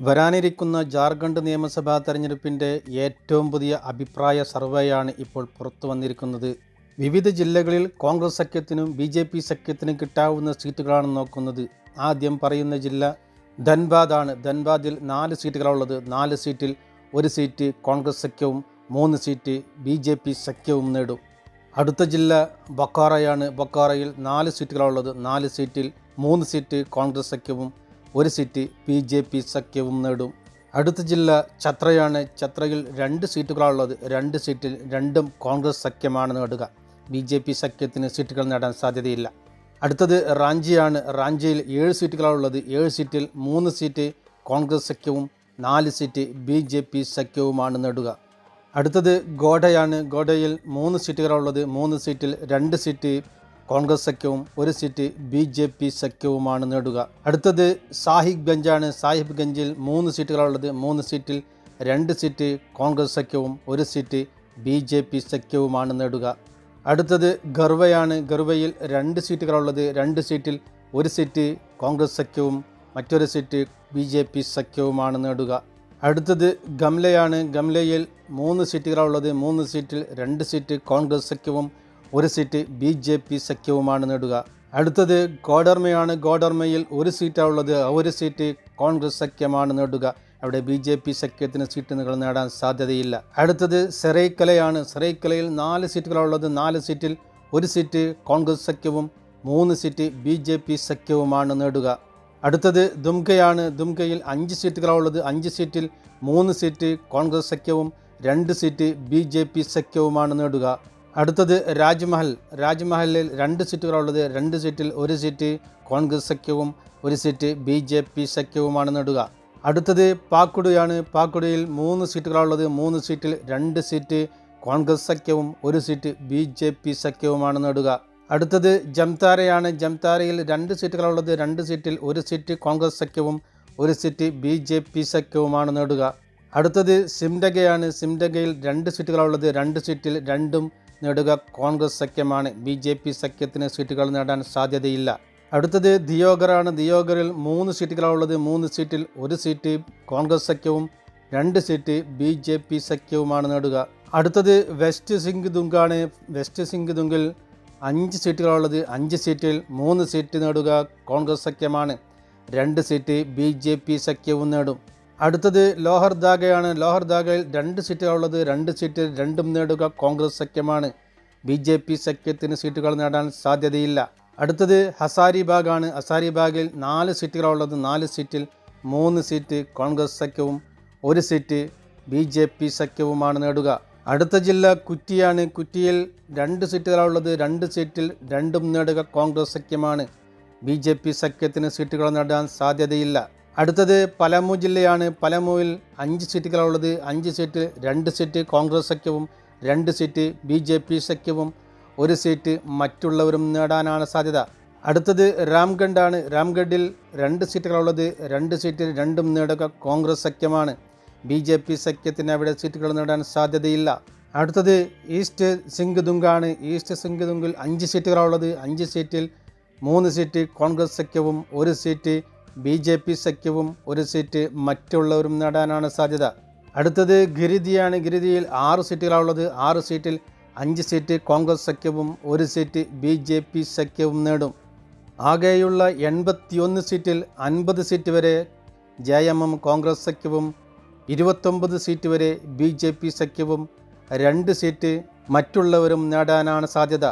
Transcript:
വരാനിരിക്കുന്ന ജാർഖണ്ഡ് നിയമസഭാ തെരഞ്ഞെടുപ്പിന്റെ ഏറ്റവും പുതിയ അഭിപ്രായ സർവേയാണ് ഇപ്പോൾ പുറത്തു വന്നിരിക്കുന്നത്. വിവിധ ജില്ലകളിൽ കോൺഗ്രസ് സഖ്യത്തിനും ബി ജെ പി സഖ്യത്തിനും കിട്ടാവുന്ന സീറ്റുകളാണ് നോക്കുന്നത്. ആദ്യം പറയുന്ന ജില്ല ധൻബാദാണ് ധൻബാദിൽ നാല് സീറ്റുകളുള്ളത് നാല് സീറ്റിൽ ഒരു സീറ്റ് കോൺഗ്രസ് സഖ്യവും മൂന്ന് സീറ്റ് ബി ജെ പി സഖ്യവും നേടും. അടുത്ത ജില്ല ബൊക്കാറയാണ്. ബൊക്കാറയിൽ നാല് സീറ്റുകളുള്ളത് നാല് സീറ്റിൽ മൂന്ന് സീറ്റ് കോൺഗ്രസ് സഖ്യവും ഒരു സീറ്റ് ബി ജെ പി സഖ്യവും നേടും. അടുത്ത ജില്ല ഛത്രയാണ്. ഛത്രയിൽ രണ്ട് സീറ്റുകളാണുള്ളത്. രണ്ട് സീറ്റിൽ രണ്ടും കോൺഗ്രസ് സഖ്യമാണ് നേടുക. ബി ജെ പി സഖ്യത്തിന് സീറ്റുകൾ നേടാൻ സാധ്യതയില്ല. അടുത്തത് റാഞ്ചിയാണ്. റാഞ്ചിയിൽ ഏഴ് സീറ്റുകളാണുള്ളത്. ഏഴ് സീറ്റിൽ മൂന്ന് സീറ്റ് കോൺഗ്രസ് സഖ്യവും നാല് സീറ്റ് ബി ജെ പി സഖ്യവുമാണ് നേടുക. അടുത്തത് ഗോഡയാണ്. ഗോഡയിൽ മൂന്ന് സീറ്റുകളാണുള്ളത്. മൂന്ന് സീറ്റിൽ രണ്ട് സീറ്റ് കോൺഗ്രസ് സഖ്യവും ഒരു സീറ്റ് ബി ജെ പി സഖ്യവുമാണ് നേടുക. അടുത്തത് സാഹിബ് ഗഞ്ചാണ്. സാഹിബ് ഗഞ്ചിൽ മൂന്ന് സീറ്റുകളുള്ളത് മൂന്ന് സീറ്റിൽ രണ്ട് സീറ്റ് കോൺഗ്രസ് സഖ്യവും ഒരു സീറ്റ് ബി ജെ പി സഖ്യവുമാണ് നേടുക. അടുത്തത് ഗർവയാണ്. ഗർവയിൽ രണ്ട് സീറ്റുകളുള്ളത് രണ്ട് സീറ്റിൽ ഒരു സീറ്റ് കോൺഗ്രസ് സഖ്യവും മറ്റൊരു സീറ്റ് ബി ജെ പി സഖ്യവുമാണ് നേടുക. അടുത്തത് ഗംലയാണ്. ഗംലയിൽ മൂന്ന് സീറ്റുകളുള്ളത് മൂന്ന് സീറ്റിൽ രണ്ട് സീറ്റ് കോൺഗ്രസ് സഖ്യവും ഒരു സീറ്റ് ബി ജെ പി സഖ്യവുമാണ് നേടുക. അടുത്തത് ഗോഡർമയാണ്. ഗോഡർമയിൽ ഒരു സീറ്റാണ് ഉള്ളത്. ആ ഒരു സീറ്റ് കോൺഗ്രസ് സഖ്യമാണ് നേടുക. അവിടെ ബി ജെ പി സഖ്യത്തിന് സീറ്റുകൾ നേടാൻ സാധ്യതയില്ല. അടുത്തത് സെറൈക്കലയാണ്. സെറൈക്കലയിൽ നാല് സീറ്റുകളുള്ളത് നാല് സീറ്റിൽ ഒരു സീറ്റ് കോൺഗ്രസ് സഖ്യവും മൂന്ന് സീറ്റ് ബി ജെ പി സഖ്യവുമാണ് നേടുക. അടുത്തത് ദുംകയാണ്. ദുംകയിൽ അഞ്ച് സീറ്റുകളുള്ളത് അഞ്ച് സീറ്റിൽ മൂന്ന് സീറ്റ് കോൺഗ്രസ് സഖ്യവും രണ്ട് സീറ്റ് ബി ജെ പി സഖ്യവുമാണ് നേടുക. അടുത്തത് രാജ്മഹൽ. രാജ്മഹലിൽ രണ്ട് സീറ്റുകളുള്ളത് രണ്ട് സീറ്റിൽ ഒരു സീറ്റ് കോൺഗ്രസ് സഖ്യവും ഒരു സീറ്റ് ബി ജെ പി സഖ്യവുമാണ് നേടുക അടുത്തത് പാക്കുടിയാണ്. പാക്കുടിയിൽ മൂന്ന് സീറ്റുകളുള്ളത് മൂന്ന് സീറ്റിൽ രണ്ട് സീറ്റ് കോൺഗ്രസ് സഖ്യവും ഒരു സീറ്റ് ബി ജെ പി സഖ്യവുമാണ് നേടുക അടുത്തത് ജംതാരയാണ്. ജംതാരയിൽ രണ്ട് സീറ്റുകളുള്ളത് രണ്ട് സീറ്റിൽ ഒരു സീറ്റ് കോൺഗ്രസ് സഖ്യവും ഒരു സീറ്റ് ബി ജെ പി സഖ്യവുമാണ് നേടുക അടുത്തത് സിംഡഗയാണ് സിംഡഗയിൽ രണ്ട് സീറ്റുകളുള്ളത് രണ്ട് സീറ്റിൽ രണ്ടും നേടുക കോൺഗ്രസ് സഖ്യമാണ്. ബി ജെ പി സഖ്യത്തിന് സീറ്റുകൾ നേടാൻ സാധ്യതയില്ല. അടുത്തത് ദിയോഗറാണ്. ദിയോഗറിൽ മൂന്ന് സീറ്റുകളാണുള്ളത് മൂന്ന് സീറ്റിൽ ഒരു സീറ്റ് കോൺഗ്രസ് സഖ്യവും രണ്ട് സീറ്റ് ബി ജെ പി സഖ്യവുമാണ് നേടുക. അടുത്തത് വെസ്റ്റ് സിംഗ് ദുങ്കാണ്. വെസ്റ്റ് സിംഗ് ദുങ്കിൽ അഞ്ച് സീറ്റുകളുള്ളത് അഞ്ച് സീറ്റിൽ മൂന്ന് സീറ്റ് നേടുക കോൺഗ്രസ് സഖ്യമാണ്. രണ്ട് സീറ്റ് ബി ജെ പി സഖ്യവും നേടും. അടുത്തത് ലോഹർ ദാഗയാണ് ലോഹർ ദാഗയിൽ രണ്ട് സീറ്റുകളുള്ളത്. രണ്ട് സീറ്റ് രണ്ടും നേടുക കോൺഗ്രസ് സഖ്യമാണ്. ബി ജെ പി സഖ്യത്തിന് സീറ്റുകൾ നേടാൻ സാധ്യതയില്ല. അടുത്തത് ഹസാരിബാഗാണ് ഹസാരിബാഗിൽ നാല് സീറ്റുകളുള്ളത് നാല് സീറ്റിൽ മൂന്ന് സീറ്റ് കോൺഗ്രസ് സഖ്യവും ഒരു സീറ്റ് ബി ജെ പി സഖ്യവുമാണ് നേടുക. അടുത്ത ജില്ല കുറ്റിയാണ്. കുറ്റിയിൽ രണ്ട് സീറ്റുകളുള്ളത് രണ്ട് സീറ്റിൽ രണ്ടും നേടുക കോൺഗ്രസ് സഖ്യമാണ്. ബി ജെ പി സഖ്യത്തിന് സീറ്റുകൾ നേടാൻ സാധ്യതയില്ല. അടുത്തത് പലമു ജില്ലയാണ്. പലമുവിൽ അഞ്ച് സീറ്റുകളുള്ളത് അഞ്ച് സീറ്റ് രണ്ട് സീറ്റ് കോൺഗ്രസ് സഖ്യവും രണ്ട് സീറ്റ് ബി ജെ പി സഖ്യവും ഒരു സീറ്റ് മറ്റുള്ളവരും നേടാനാണ് സാധ്യത. അടുത്തത് രാംഗഡാണ്. രാംഗഡിൽ രണ്ട് സീറ്റുകളുള്ളത് രണ്ട് സീറ്റിൽ രണ്ടും നേടുക കോൺഗ്രസ് സഖ്യമാണ്. ബി ജെ പി സഖ്യത്തിന് അവിടെ സീറ്റുകൾ നേടാൻ സാധ്യതയില്ല. അടുത്തത് ഈസ്റ്റ് സിംഗ്ദുംഗാണ് ഈസ്റ്റ് സിംഗ്ദുംഗിൽ അഞ്ച് സീറ്റുകളുള്ളത് അഞ്ച് സീറ്റിൽ മൂന്ന് സീറ്റ് കോൺഗ്രസ് സഖ്യവും ഒരു സീറ്റ് ബി ജെ പി സഖ്യവും ഒരു സീറ്റ് മറ്റുള്ളവരും നേടാനാണ് സാധ്യത. അടുത്തത് ഗിരിതിയാണ്. ഗിരിതിയിൽ ആറ് സീറ്റുകളാണുള്ളത് ആറ് സീറ്റിൽ അഞ്ച് സീറ്റ് കോൺഗ്രസ് സഖ്യവും ഒരു സീറ്റ് ബി ജെ പി സഖ്യവും നേടും. ആകെയുള്ള എൺപത്തിയൊന്ന് സീറ്റിൽ അൻപത് സീറ്റ് വരെ ജെ എം എം കോൺഗ്രസ് സഖ്യവും ഇരുപത്തൊമ്പത് സീറ്റ് വരെ ബി ജെ പി സഖ്യവും രണ്ട് സീറ്റ് മറ്റുള്ളവരും നേടാനാണ് സാധ്യത.